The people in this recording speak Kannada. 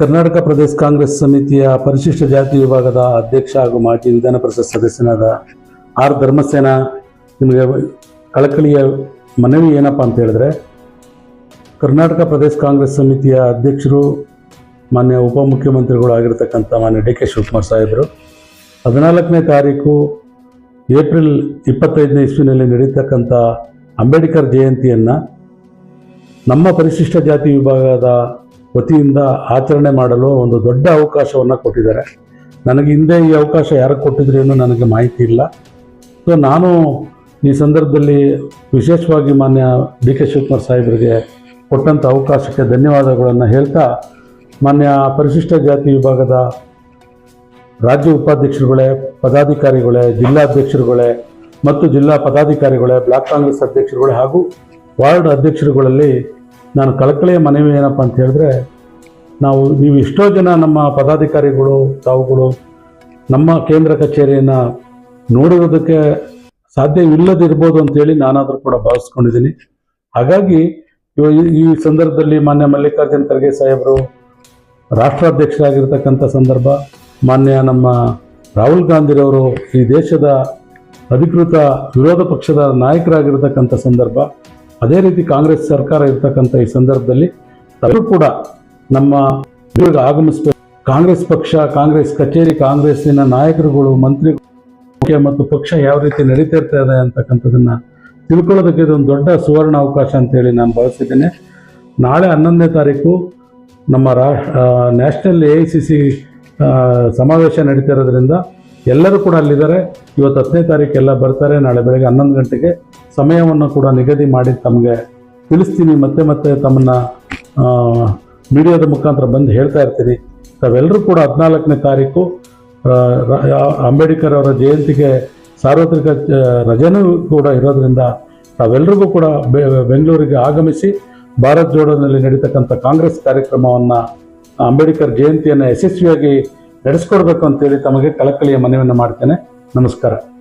ಕರ್ನಾಟಕ ಪ್ರದೇಶ ಕಾಂಗ್ರೆಸ್ ಸಮಿತಿಯ ಪರಿಶಿಷ್ಟ ಜಾತಿ ವಿಭಾಗದ ಅಧ್ಯಕ್ಷ ಹಾಗೂ ಮಾಜಿ ವಿಧಾನ ಪರಿಷತ್ ಸದಸ್ಯನಾದ ಆರ್ ಧರ್ಮಸೇನ, ನಿಮಗೆ ಕಳಕಳಿಯ ಮನವಿ ಏನಪ್ಪ ಅಂತ ಹೇಳಿದ್ರೆ, ಕರ್ನಾಟಕ ಪ್ರದೇಶ ಕಾಂಗ್ರೆಸ್ ಸಮಿತಿಯ ಅಧ್ಯಕ್ಷರು, ಮಾನ್ಯ ಉಪಮುಖ್ಯಮಂತ್ರಿಗಳು ಆಗಿರತಕ್ಕಂಥ ಮಾನ್ಯ ಡಿ ಕೆ ಶಿವಕುಮಾರ್ ಸಾಹೇಬರು, ಹದಿನಾಲ್ಕನೇ ತಾರೀಕು ಏಪ್ರಿಲ್ ಇಪ್ಪತ್ತೈದನೇ ಇಸ್ವಿನಲ್ಲಿ ನಡೀತಕ್ಕಂಥ ಅಂಬೇಡ್ಕರ್ ಜಯಂತಿಯನ್ನು ನಮ್ಮ ಪರಿಶಿಷ್ಟ ಜಾತಿ ವಿಭಾಗದ ವತಿಯಿಂದ ಆಚರಣೆ ಮಾಡಲು ಒಂದು ದೊಡ್ಡ ಅವಕಾಶವನ್ನು ಕೊಟ್ಟಿದ್ದಾರೆ. ನನಗೆ ಹಿಂದೆ ಈ ಅವಕಾಶ ಯಾರು ಕೊಟ್ಟಿದ್ರೇನು ನನಗೆ ಮಾಹಿತಿ ಇಲ್ಲ. ಸೊ ನಾನು ಈ ಸಂದರ್ಭದಲ್ಲಿ ವಿಶೇಷವಾಗಿ ಮಾನ್ಯ ಡಿ ಕೆ ಶಿವಕುಮಾರ್ ಸಾಹೇಬರಿಗೆ ಕೊಟ್ಟಂಥ ಅವಕಾಶಕ್ಕೆ ಧನ್ಯವಾದಗಳನ್ನು ಹೇಳ್ತಾ, ಮಾನ್ಯ ಪರಿಶಿಷ್ಟ ಜಾತಿ ವಿಭಾಗದ ರಾಜ್ಯ ಉಪಾಧ್ಯಕ್ಷರುಗಳೇ, ಪದಾಧಿಕಾರಿಗಳೇ, ಜಿಲ್ಲಾಧ್ಯಕ್ಷರುಗಳೇ ಮತ್ತು ಜಿಲ್ಲಾ ಪದಾಧಿಕಾರಿಗಳೇ, ಬ್ಲಾಕ್ ಕಾಂಗ್ರೆಸ್ ಅಧ್ಯಕ್ಷರುಗಳೇ ಹಾಗೂ ವಾರ್ಡ್ ಅಧ್ಯಕ್ಷರುಗಳಲ್ಲಿ ನಾನು ಕಳಕಳಿಯ ಮನವಿ ಏನಪ್ಪ ಅಂತ ಹೇಳಿದ್ರೆ, ನಾವು ನೀವು ಎಷ್ಟೋ ಜನ ನಮ್ಮ ಪದಾಧಿಕಾರಿಗಳು, ತಾವುಗಳು ನಮ್ಮ ಕೇಂದ್ರ ಕಚೇರಿಯನ್ನು ನೋಡಿರೋದಕ್ಕೆ ಸಾಧ್ಯವಿಲ್ಲದಿರ್ಬೋದು ಅಂತೇಳಿ ನಾನಾದರೂ ಕೂಡ ಭಾವಿಸ್ಕೊಂಡಿದ್ದೀನಿ. ಹಾಗಾಗಿ ಈ ಸಂದರ್ಭದಲ್ಲಿ ಮಾನ್ಯ ಮಲ್ಲಿಕಾರ್ಜುನ್ ಖರ್ಗೆ ಸಾಹೇಬರು ರಾಷ್ಟ್ರಾಧ್ಯಕ್ಷರಾಗಿರ್ತಕ್ಕಂಥ ಸಂದರ್ಭ, ಮಾನ್ಯ ನಮ್ಮ ರಾಹುಲ್ ಗಾಂಧಿರವರು ಈ ದೇಶದ ಅಧಿಕೃತ ವಿರೋಧ ಪಕ್ಷದ ನಾಯಕರಾಗಿರ್ತಕ್ಕಂಥ ಸಂದರ್ಭ ಅದೇ ರೀತಿ ಕಾಂಗ್ರೆಸ್ ಸರ್ಕಾರ ಇರ್ತಕ್ಕಂಥ ಈ ಸಂದರ್ಭದಲ್ಲಿ ತಾವು ಕೂಡ ನಮ್ಮ ಊರಿಗೆ ಆಗಮಿಸಬೇಕು. ಕಾಂಗ್ರೆಸ್ ಪಕ್ಷ, ಕಾಂಗ್ರೆಸ್ ಕಚೇರಿ, ಕಾಂಗ್ರೆಸ್ಸಿನ ನಾಯಕರುಗಳು, ಮಂತ್ರಿ ಮತ್ತು ಪಕ್ಷ ಯಾವ ರೀತಿ ನಡೀತಾ ಇರ್ತದೆ ಅಂತಕ್ಕಂಥದ್ದನ್ನ ತಿಳ್ಕೊಳ್ಳೋದಕ್ಕೆ ಇದೊಂದು ದೊಡ್ಡ ಸುವರ್ಣ ಅವಕಾಶ ಅಂತೇಳಿ ನಾನು ಭಾವಿಸಿದ್ದೇನೆ. ನಾಳೆ ಹನ್ನೊಂದನೇ ತಾರೀಕು ನಮ್ಮ ರಾ national A I C C ಸಮಾವೇಶ ನಡೀತಾ ಇರೋದ್ರಿಂದ ಎಲ್ಲರೂ ಕೂಡ ಅಲ್ಲಿದ್ದಾರೆ. ಇವತ್ತು ಹತ್ತನೇ ತಾರೀಕು ಎಲ್ಲ ಬರ್ತಾರೆ. ನಾಳೆ ಬೆಳಗ್ಗೆ ಹನ್ನೊಂದು ಗಂಟೆಗೆ ಸಮಯವನ್ನು ಕೂಡ ನಿಗದಿ ಮಾಡಿ ತಮಗೆ ತಿಳಿಸ್ತೀನಿ. ಮತ್ತೆ ಮತ್ತೆ ತಮ್ಮನ್ನ ಮೀಡಿಯಾದ ಮುಖಾಂತರ ಬಂದು ಹೇಳ್ತಾ ಇರ್ತೀನಿ. ತಾವೆಲ್ಲರೂ ಕೂಡ ಹದಿನಾಲ್ಕನೇ ತಾರೀಕು ಅಂಬೇಡ್ಕರ್ ಅವರ ಜಯಂತಿಗೆ ಸಾರ್ವತ್ರಿಕ ರಜೆನೂ ಕೂಡ ಇರೋದ್ರಿಂದ ತಾವೆಲ್ಲರಿಗೂ ಕೂಡ ಬೆಂಗಳೂರಿಗೆ ಆಗಮಿಸಿ ಭಾರತ್ ಜೋಡೋನಲ್ಲಿ ನಡೀತಕ್ಕಂಥ ಕಾಂಗ್ರೆಸ್ ಕಾರ್ಯಕ್ರಮವನ್ನು ಅಂಬೇಡ್ಕರ್ ಜಯಂತಿಯನ್ನು ಯಶಸ್ವಿಯಾಗಿ ನಡೆಸ್ಕೊಡ್ಬೇಕು ಅಂತೇಳಿ ತಮಗೆ ಕಳಕಳಿಯ ಮನವಿಯನ್ನು ಮಾಡ್ತೇನೆ. ನಮಸ್ಕಾರ.